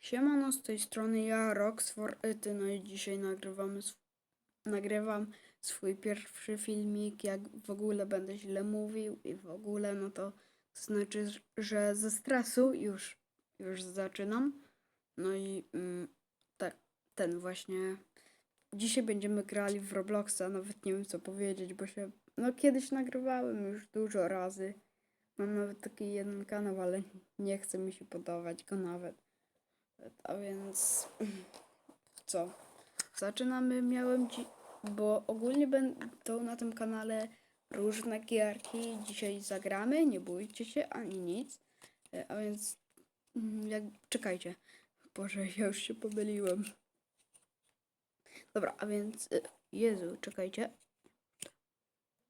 Siemano, z tej strony ja, Roxforty, no i dzisiaj nagrywamy sw- nagrywam swój pierwszy filmik, jak w ogóle będę źle mówił i w ogóle, no to, to znaczy, że ze stresu już, już zaczynam. No i mm, tak, ten właśnie, dzisiaj będziemy grali w Robloxa, nawet nie wiem co powiedzieć, bo się, no kiedyś nagrywałem już dużo razy. Mam nawet taki jeden kanał, ale nie chce mi się podawać go nawet. A więc co? Zaczynamy. Miałem dzi- bo ogólnie będą na tym kanale różne gierki. Dzisiaj zagramy, nie bójcie się ani nic. E, A więc mm, jak czekajcie. Boże, ja już się pomyliłem. Dobra, a więc e, Jezu, czekajcie.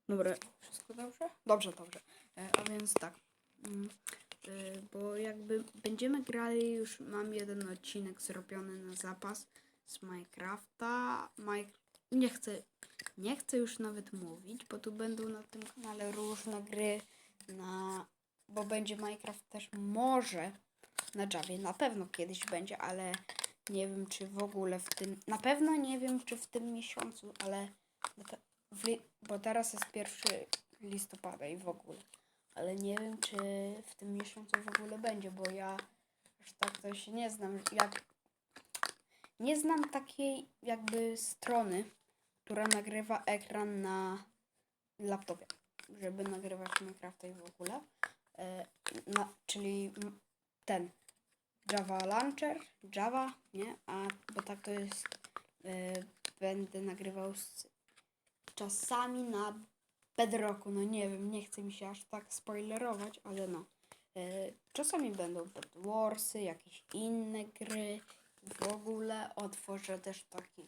Dobra, wszystko dobrze? Dobrze, dobrze. E, A więc tak. Y, bo jakby będziemy grali, już mam jeden odcinek zrobiony na zapas z Minecrafta. Mike, nie chcę, nie chcę już nawet mówić, bo tu będą na tym kanale różne gry na, bo będzie Minecraft też może na Javie, na pewno kiedyś będzie, ale nie wiem czy w ogóle w tym, na pewno nie wiem czy w tym miesiącu, ale bo teraz jest pierwszy listopada i w ogóle ale nie wiem, czy w tym miesiącu w ogóle będzie, bo ja aż tak to się nie znam. Jak nie znam takiej jakby strony, która nagrywa ekran na laptopie, żeby nagrywać Minecrafta i w ogóle. E, na, czyli ten Java Launcher, Java, nie? A bo tak to jest, e, będę nagrywał z, czasami na Bedrocku, no nie wiem, nie chce mi się aż tak spoilerować, ale no. E, czasami będą Bed Warsy, jakieś inne gry. W ogóle otworzę też taki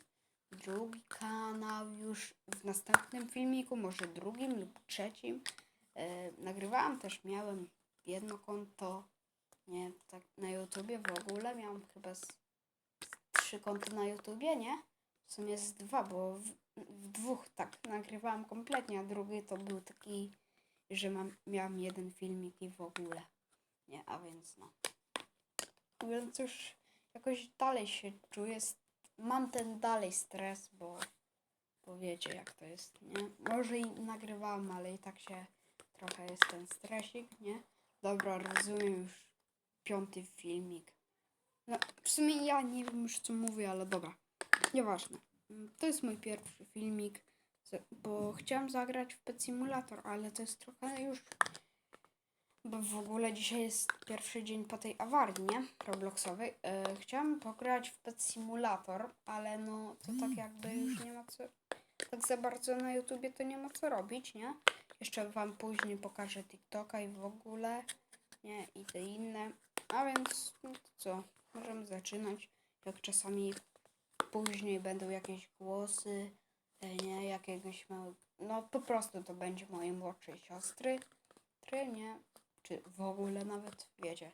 drugi kanał już w następnym filmiku, może drugim lub trzecim. E, nagrywałam też, miałem jedno konto, nie, tak na YouTubie w ogóle, miałam chyba z, z trzy konta na YouTubie, nie? W sumie z dwa, bo w dwóch tak nagrywałam kompletnie, a drugi to był taki, że mam, miałam jeden filmik i w ogóle. Nie, a więc no. Więc już jakoś dalej się czuję. Mam ten dalej stres, bo, bo wiecie jak to jest, nie? Może i nagrywałam, ale i tak się trochę jest ten stresik, nie? Dobra, rozumiem już piąty filmik. No, w sumie ja nie wiem już co mówię, ale dobra. Nieważne. Mm, To jest mój pierwszy filmik, bo chciałam zagrać w Pet Simulator, ale to jest trochę już... Bo w ogóle dzisiaj jest pierwszy dzień po tej awarii, nie? Robloxowej. E, chciałam pograć w Pet Simulator, ale no to tak jakby już nie ma co... Tak za bardzo na YouTubie to nie ma co robić, nie? Jeszcze wam później pokażę TikToka i w ogóle, nie? I te inne. A więc, no co? Możemy zaczynać. Jak czasami później będą jakieś głosy, e, nie, jakiegoś małego, no po prostu to będzie mojej młodszej siostry, try, nie, czy w ogóle nawet, wiecie,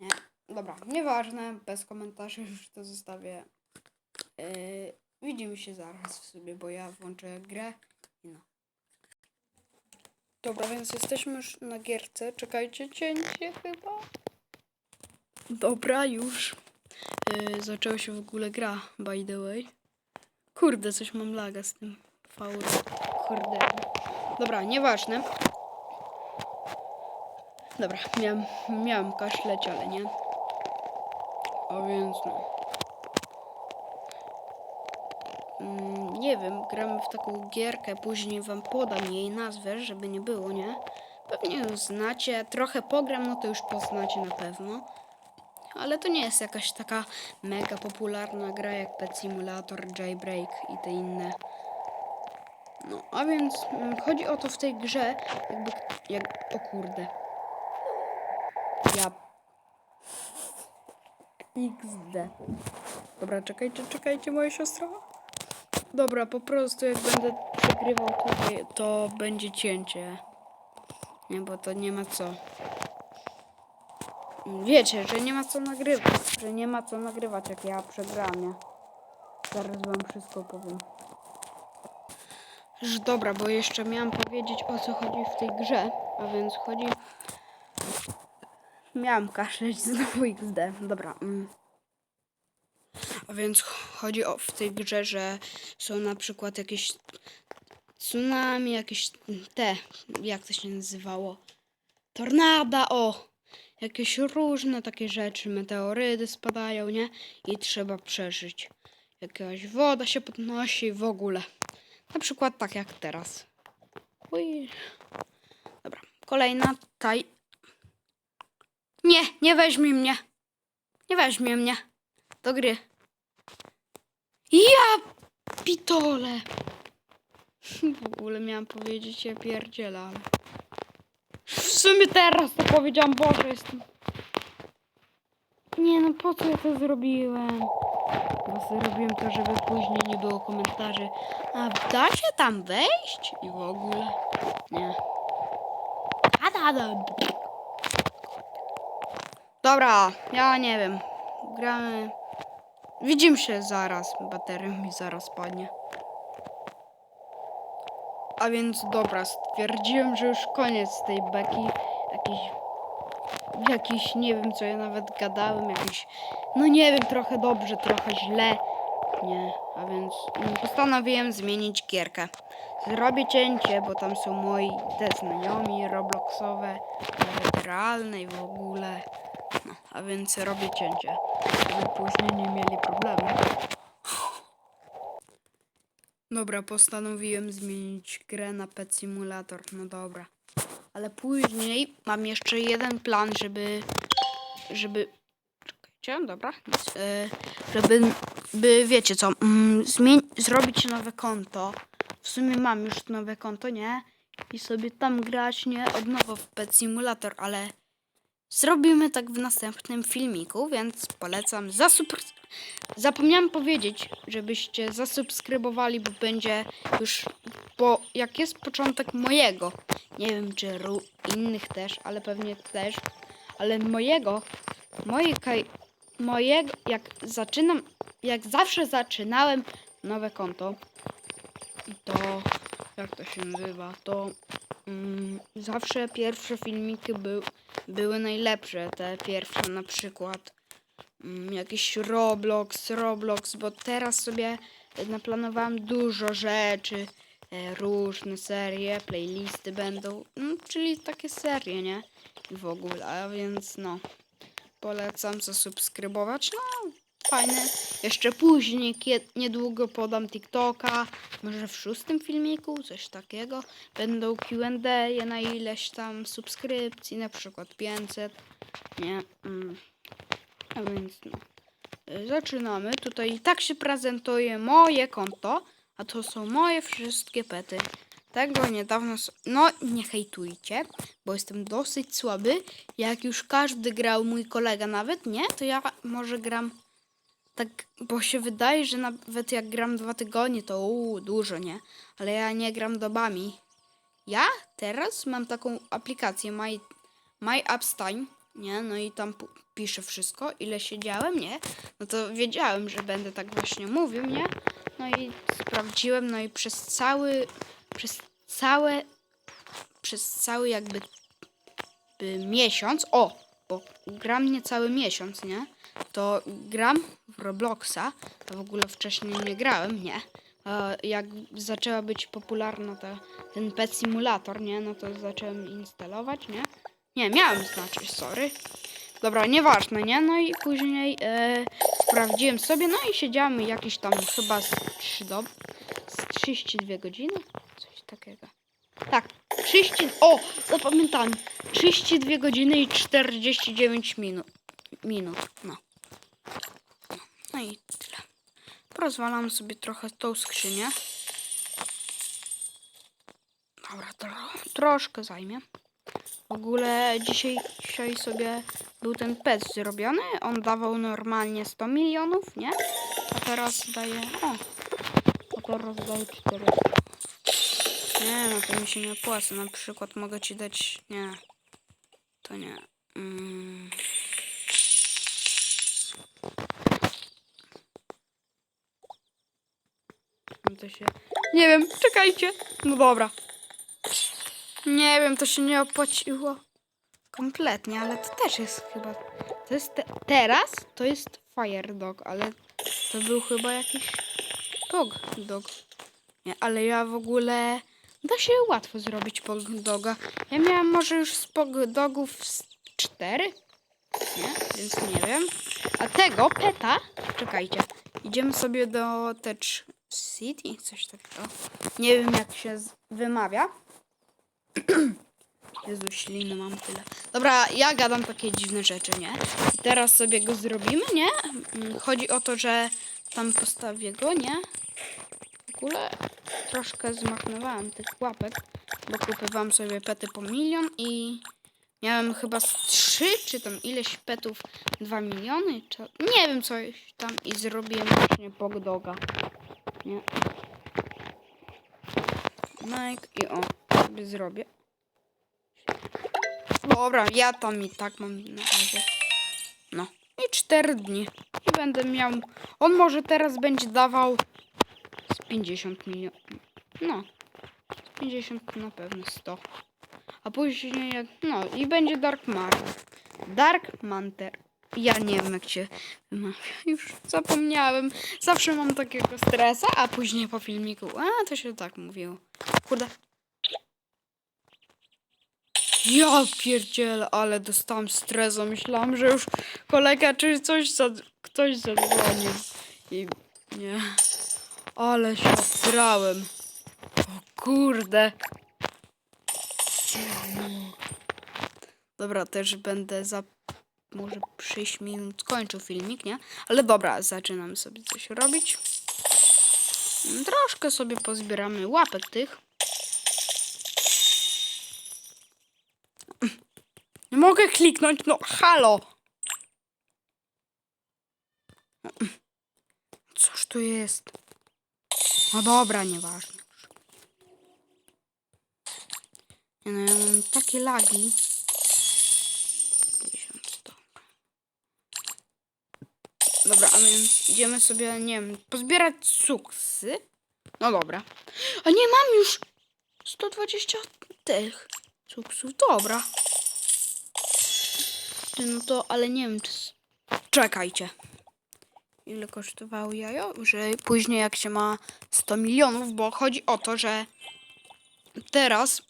nie, dobra, nieważne, bez komentarzy już to zostawię, yy, widzimy się zaraz w sobie, bo ja włączę grę i no. Dobra, więc jesteśmy już na gierce, czekajcie, cięcie chyba. Dobra, już. Yy, zaczęła się w ogóle gra, by the way. Kurde, coś mam laga z tym faul. Kurde. Dobra, nieważne. Dobra, miałem, miałem kaszleć, ale nie. A więc no. Mm, nie wiem, gramy w taką gierkę, później wam podam jej nazwę, żeby nie było, nie? Pewnie ją znacie, trochę pogram, no to już poznacie na pewno. Ale to nie jest jakaś taka mega popularna gra jak Pet Simulator, Jailbreak i te inne. No, a więc mm, chodzi o to w tej grze, jakby, jak, o kurde. Ja. XD. Dobra, czekajcie, czekajcie, moja siostra. Dobra, po prostu jak będę przegrywał, to, to będzie cięcie. Nie, bo to nie ma co. Wiecie, że nie ma co nagrywać, że nie ma co nagrywać jak ja przegram, nie? Zaraz wam wszystko powiem. Że dobra, bo jeszcze miałam powiedzieć o co chodzi w tej grze, a więc chodzi... Miałam kaszleć znowu XD. Dobra, mm. A więc chodzi o w tej grze, że są na przykład jakieś tsunami, jakieś te, jak to się nazywało? Tornada, o! Jakieś różne takie rzeczy, meteoryty spadają, nie? I trzeba przeżyć. Jakaś woda się podnosi w ogóle. Na przykład tak jak teraz. Ui. Dobra, kolejna taj. Nie, nie weźmie mnie. Nie weźmie mnie do gry. Ja pitole. W ogóle miałam powiedzieć, ja pierdzielę, ale... W sumie teraz to powiedziałam, Boże, jestem... Nie no, po co ja to zrobiłem? Zrobiłem to, żeby później nie było komentarzy. A da się tam wejść? I w ogóle. Nie. A da, da. Dobra, ja nie wiem. Gramy. Widzimy się zaraz. Bateria mi zaraz padnie. A więc dobra, stwierdziłem, że już koniec tej beki. Jakiś. Jakiś, nie wiem co ja nawet gadałem, jakiś. No nie wiem, trochę dobrze, trochę źle. Nie, a więc postanowiłem zmienić gierkę. Zrobię cięcie, bo tam są moi te znajomi robloxowe, nawet realne i w ogóle. No, a więc robię cięcie, żeby później nie mieli problemu. Dobra, postanowiłem zmienić grę na Pet Simulator. No dobra. Ale później mam jeszcze jeden plan, żeby. Żeby. Czekajcie, dobra. E, żeby. By, wiecie co. Mm, zmień, zrobić nowe konto. W sumie mam już nowe konto, nie? I sobie tam grać, nie? Od nowa w Pet Simulator, ale. Zrobimy tak w następnym filmiku, więc polecam. Zasubskrybować. Zapomniałam powiedzieć, żebyście zasubskrybowali, bo będzie już, bo jak jest początek mojego, nie wiem czy ru innych też, ale pewnie też, ale mojego, moje kaj, mojego, jak zaczynam, jak zawsze zaczynałem nowe konto, to, jak to się nazywa, to zawsze pierwsze filmiki był, były najlepsze, te pierwsze na przykład mm, jakiś Roblox, Roblox, bo teraz sobie naplanowałam dużo rzeczy, e, różne serie, playlisty będą, no, czyli takie serie, nie? W ogóle, a więc no, polecam zasubskrybować, no, fajne. Jeszcze później, niedługo podam TikToka, może w szóstym filmiku, coś takiego. Będą Q&A na ileś tam subskrypcji, na przykład 500, nie? Mm. A więc no. Zaczynamy. Tutaj tak się prezentuje moje konto, a to są moje wszystkie pety. Tego niedawno. No, nie hejtujcie, bo jestem dosyć słaby. Jak już każdy grał, mój kolega nawet, nie? To ja może gram tak, bo się wydaje, że nawet jak gram dwa tygodnie, to uu, dużo, nie? Ale ja nie gram dobami. Ja teraz mam taką aplikację My, My Apps Time, nie? No i tam piszę wszystko, ile siedziałem, nie? No to wiedziałem, że będę tak właśnie mówił, nie? No i sprawdziłem, no i przez cały, przez całe, przez cały jakby by miesiąc, o, bo gram nie cały miesiąc, nie? To gram w Robloxa, a w ogóle wcześniej nie grałem, nie? Jak zaczęła być popularna ta, ten Pet Simulator, nie? No to zacząłem instalować, nie? Nie, miałem znaczyć, sorry. Dobra, nieważne, nie? No i później e, sprawdziłem sobie, no i siedziałem jakieś tam chyba z 3 dob... z 32 godziny? Coś takiego. Tak, 30... O, zapamiętam. 32 godziny i 49 minut. Minut, no. No i tyle. Porozwalam sobie trochę tą skrzynię. Dobra, tro, troszkę zajmie. W ogóle dzisiaj, dzisiaj sobie był ten pet zrobiony. On dawał normalnie 100 milionów, nie? A teraz daje... O! A teraz daje 4. Nie, no to mi się nie opłaca. Na przykład mogę ci dać... Nie. To nie. Mm. To się... Nie wiem, czekajcie. No dobra. Nie wiem, to się nie opłaciło kompletnie, ale to też jest chyba. To jest te, teraz to jest Fire Dog, ale To był chyba jakiś pog dog. Nie, ale ja w ogóle da się łatwo zrobić pog doga. Ja miałam może już z pog dogów z cztery. Nie, więc nie wiem. A tego peta, czekajcie, idziemy sobie do Tech City, coś takiego. Nie wiem jak się wymawia. Jezu, śliny mam tyle. Dobra, ja gadam takie dziwne rzeczy, nie? I teraz sobie go zrobimy, nie? Mm, Chodzi o to, że tam postawię go, nie? W ogóle troszkę zmarnowałam tych łapek, bo kupowałam sobie pety po milion i miałem chyba z trzy, czy tam ileś petów, dwa miliony, czy... nie wiem coś tam i zrobiłem właśnie pogdoga, nie? Nike i o, sobie zrobię. Dobra, ja tam i tak mam na razie. No. I cztery dni. I będę miał. On może teraz będzie dawał z 50 milionów. No. Z 50 na pewno 100. A później. No i będzie Dark Manter. Dark Manter. Ja nie wiem jak się wymawia. Już zapomniałem. Zawsze mam takiego stresa, a później po filmiku. A to się tak mówiło. Kurde. Ja pierdzielę, ale dostałam stresu. Myślałam, że już kolega czy coś za, ktoś zadzwonił. I nie. Ale się obsrałem. O kurde. Dobra, też będę za może 6 minut kończył filmik, nie? Ale dobra, zaczynam sobie coś robić. Troszkę sobie pozbieramy łapek tych. Nie mogę kliknąć, no halo! Cóż to jest? No dobra, nieważne. Nie no, ja mam takie lagi. 1000, dobra. Dobra, a więc idziemy sobie, nie wiem, pozbierać suksy. No dobra. A nie, mam już 120 tych suksów, dobra. No to, ale nie wiem, czy... Czekajcie. Ile kosztowało jajo? Że później jak się ma 100 milionów, bo chodzi o to, że teraz...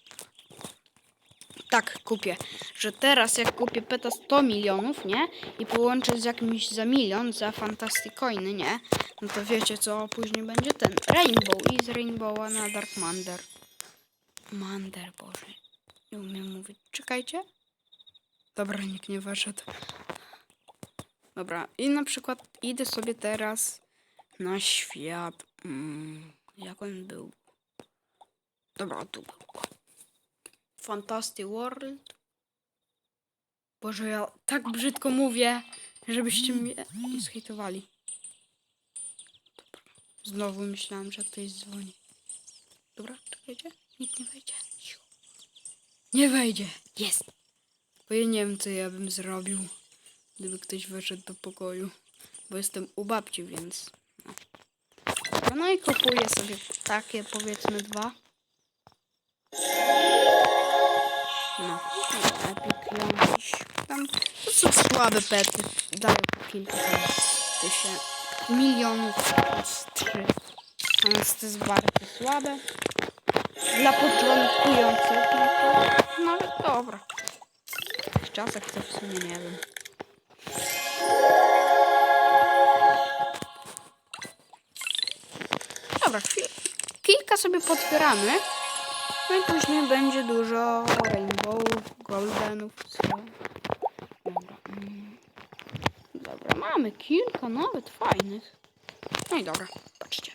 Tak, kupię. Że teraz jak kupię peta 100 milionów, nie? I połączę z jakimś za milion, za Fantastic Coiny, nie? No to wiecie co później będzie ten Rainbow i z Rainbowa na Dark Mander. Mander, Boże. Nie umiem mówić. Czekajcie. Dobra, nikt nie wyszedł. Dobra, i na przykład idę sobie teraz na świat. Mm, jak on był? Dobra, tu był. Fantastic World. Boże, ja tak brzydko mówię, żebyście mnie nie zhejtowali. Znowu myślałam, że ktoś dzwoni. Dobra, czekajcie. Nikt nie wejdzie. Nie wejdzie. Jest. Bo ja nie wiem, co ja bym zrobił, gdyby ktoś weszedł do pokoju. Bo jestem u babci, więc... No, no i kupuję sobie takie, powiedzmy, dwa. No, Epic jakiś tam... To są słabe pety. Dają kilka tysięcy... Milionów, plus trzy. A więc to jest bardzo słabe. Dla początkujących, no to... Dobra. W czasach to w sumie nie wiem. Dobra, kilka sobie potwieramy. No i później będzie dużo rainbowów, goldenów. co- Dobra. mm. Dobra, mamy kilka nawet fajnych. No i dobra, patrzcie.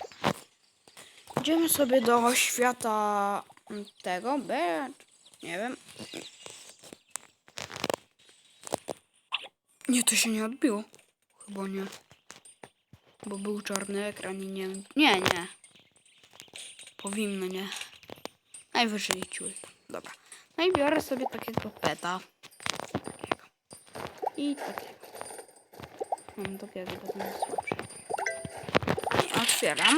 Idziemy sobie do świata tego, B, nie wiem. Nie, to się nie odbiło. Chyba nie. Bo był czarny ekran i nie. Nie, nie. Powinno nie. Najwyżej ciul. Dobra. No i biorę sobie takiego peta. Takiego. I takiego. Mam takiego, bo ten jest słabszy. Otwieram.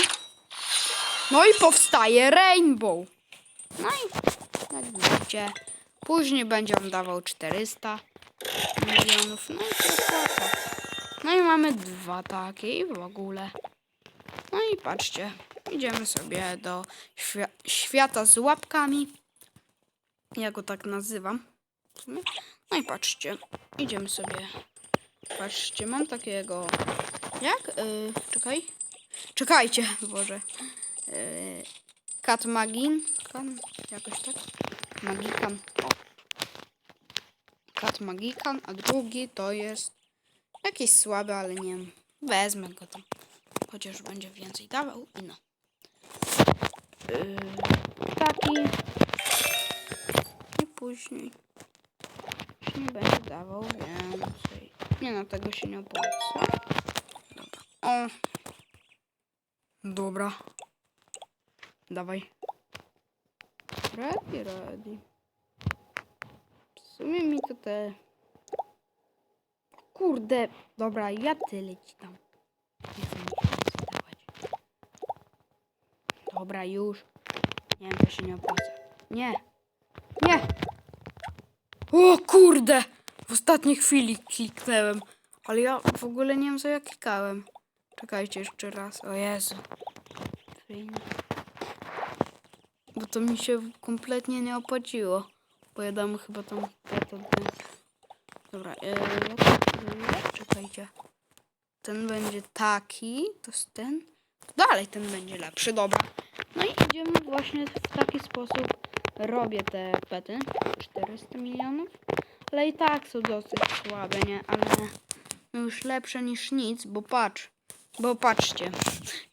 No i powstaje rainbow. No i jak widzicie, później będzie on dawał 400 milionów. No i to jest łatwo. No i mamy dwa takie i w ogóle. No i patrzcie, idziemy sobie do świa świata z łapkami. Ja go tak nazywam. No i patrzcie, idziemy sobie. Patrzcie, mam takiego. Jak? Yy, czekaj. Czekajcie, Boże. Yy, Kat Magin. Kan, jakoś tak. Magikan. O. Kat Magikan, a drugi to jest jakiś słaby, ale nie wiem. Wezmę go tam. Chociaż będzie więcej dawał i no. Yy, taki. I później. Już nie będzie dawał więcej. Nie no, tego się nie opłaca. Dobra. O. Dobra. Dawaj. Ready, ready. W sumie mi to te... Kurde. Dobra, ja tyle ci tam. Dobra, już. Nie wiem, to się nie opłaca. Nie. Nie. O kurde! W ostatniej chwili kliknąłem. Ale ja w ogóle nie wiem, co ja klikałem. Czekajcie jeszcze raz. O Jezu. Bo to mi się kompletnie nie opłaciło. Bo ja dam chyba tam Dobra, e? Czekajcie. Ten będzie taki, to jest ten. Dalej ten będzie lepszy, dobra. I idziemy właśnie w taki sposób. Robię te pety. 400 milionów. Ale i tak są dosyć słabe, nie? Ale no już lepsze niż nic, bo patrz. Bo patrzcie.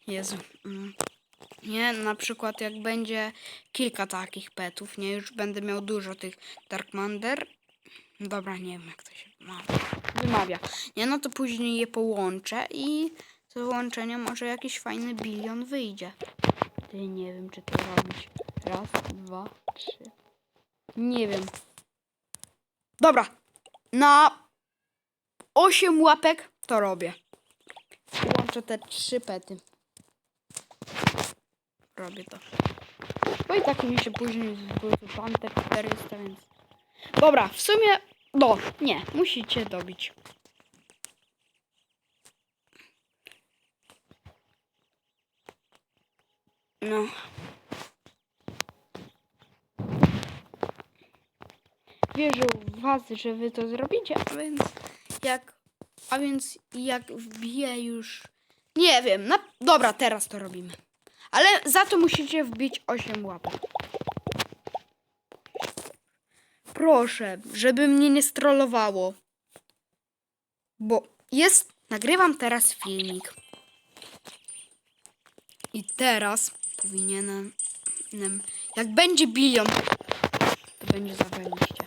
Jezu. Mm. Nie, na przykład jak będzie kilka takich petów, nie? Już będę miał dużo tych Darkmander. Dobra, nie wiem jak to się wymawia. Nie, no to później je połączę i z połączenia może jakiś fajny bilion wyjdzie. Ty nie wiem, czy to robić. Raz, dwa, trzy. Nie wiem. Dobra. Na 8 łapek to robię. Łączę te trzy pety. Robię to. Bo i tak mi się później pan te 400, więc... Dobra, w sumie... No, nie, musicie dobić. No. Wierzę w was, że wy to zrobicie, a więc jak... A więc jak wbiję już... Nie wiem, na... Dobra, teraz to robimy. Ale za to musicie wbić 8 łapek. Proszę, żeby mnie nie strollowało. Bo jest... Nagrywam teraz filmik. I teraz powinienem... Jak będzie bilion, to będzie zawaliście.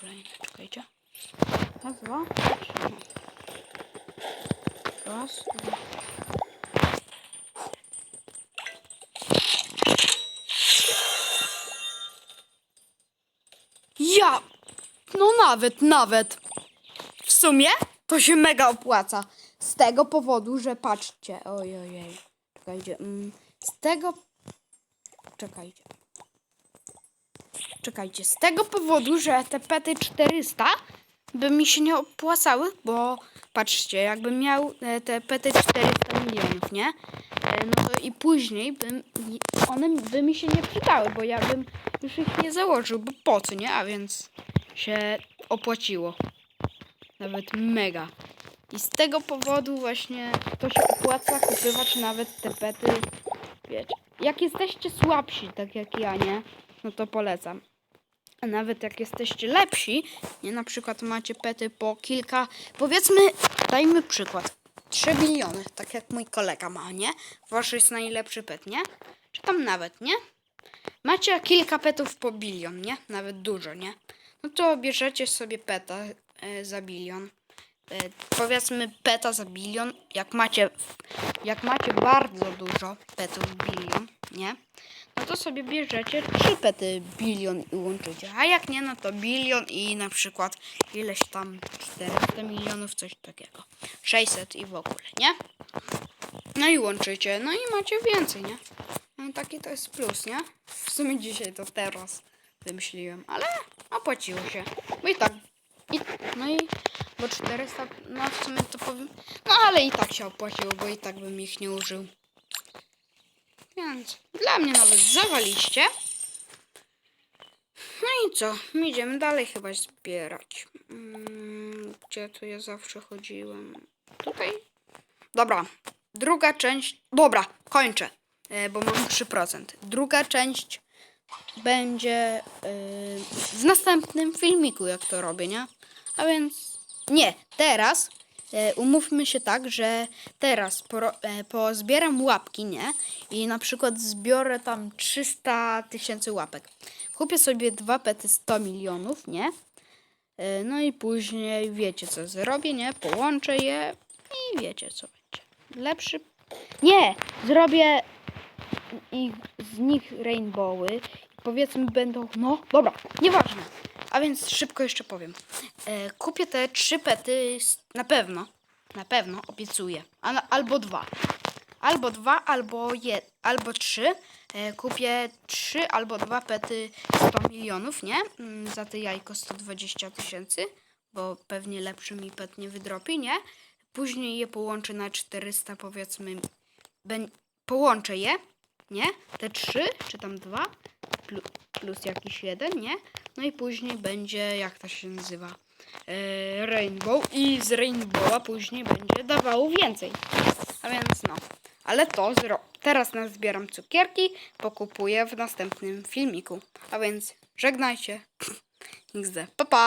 Kolejne, czekajcie. Raz, dwa, trzy. Raz, dwa. Ja! No nawet, nawet. W sumie to się mega opłaca. Z tego powodu, że patrzcie. Oj, ojej. Czekajcie. Mm, z tego... Czekajcie. Czekajcie. Z tego powodu, że te pety 400 by mi się nie opłacały, bo patrzcie, jakbym miał e, te pety 400 milionów, nie? E, No to i później bym, one by mi się nie przydały, bo ja bym już ich nie założył, bo po co, nie? A więc się opłaciło. Nawet mega. I z tego powodu właśnie to się opłaca kupywać nawet te pety. Wiecie, jak jesteście słabsi, tak jak ja, nie? No to polecam. A nawet jak jesteście lepsi, nie? Na przykład macie pety po kilka, powiedzmy, dajmy przykład. 3 biliony, tak jak mój kolega ma, nie? Wasz jest najlepszy pet, nie? Czy tam nawet, nie? Macie kilka petów po bilion, nie? Nawet dużo, nie? No to bierzecie sobie peta e, za bilion. E, powiedzmy peta za bilion. Jak macie, jak macie bardzo dużo petów bilion, nie? No to sobie bierzecie trzy pety bilion i łączycie. A jak nie, no to bilion i na przykład ileś tam 400 milionów, coś takiego. 600 i w ogóle, nie? No i łączycie, no i macie więcej, nie? No taki to jest plus, nie? W sumie dzisiaj to teraz wymyśliłem, ale opłaciło się. Bo i tak. I, no i bo 400, no w sumie to powiem, no ale i tak się opłaciło, bo i tak bym ich nie użył. Więc dla mnie nawet zawaliście. No i co? Idziemy dalej chyba zbierać. Mm, Gdzie tu ja zawsze chodziłem? Tutaj? Dobra. Druga część. Dobra, kończę, e, bo mam 3%. Druga część będzie e, w następnym filmiku, jak to robię, nie? A więc nie, teraz e, umówmy się tak, że teraz poro, e, pozbieram łapki, nie? I na przykład zbiorę tam 300 tysięcy łapek. Kupię sobie dwa pety 100 milionów, nie? E, No i później wiecie co zrobię, nie? Połączę je i wiecie co będzie. Lepszy. Nie! Zrobię ich, z nich rainbowy. Powiedzmy będą. No, dobra, nieważne. A więc szybko jeszcze powiem. E, kupię te trzy pety na pewno. Na pewno, obiecuję. A, na- albo dwa. Albo dwa, albo je, albo trzy. E, kupię trzy albo dwa pety 100 milionów, nie? Mm, Za te jajko 120 tysięcy, bo pewnie lepszy mi pet nie wydropi, nie? Później je połączę na 400, powiedzmy. Połączę je, nie? Te trzy, czy tam dwa, plus, plus jakiś jeden, nie? No i później będzie, jak to się nazywa? E, rainbow i z Rainbowa później będzie dawało więcej. A więc no. Ale to zro- teraz nazbieram cukierki, pokupuję w następnym filmiku. A więc żegnajcie. XD. Pa pa!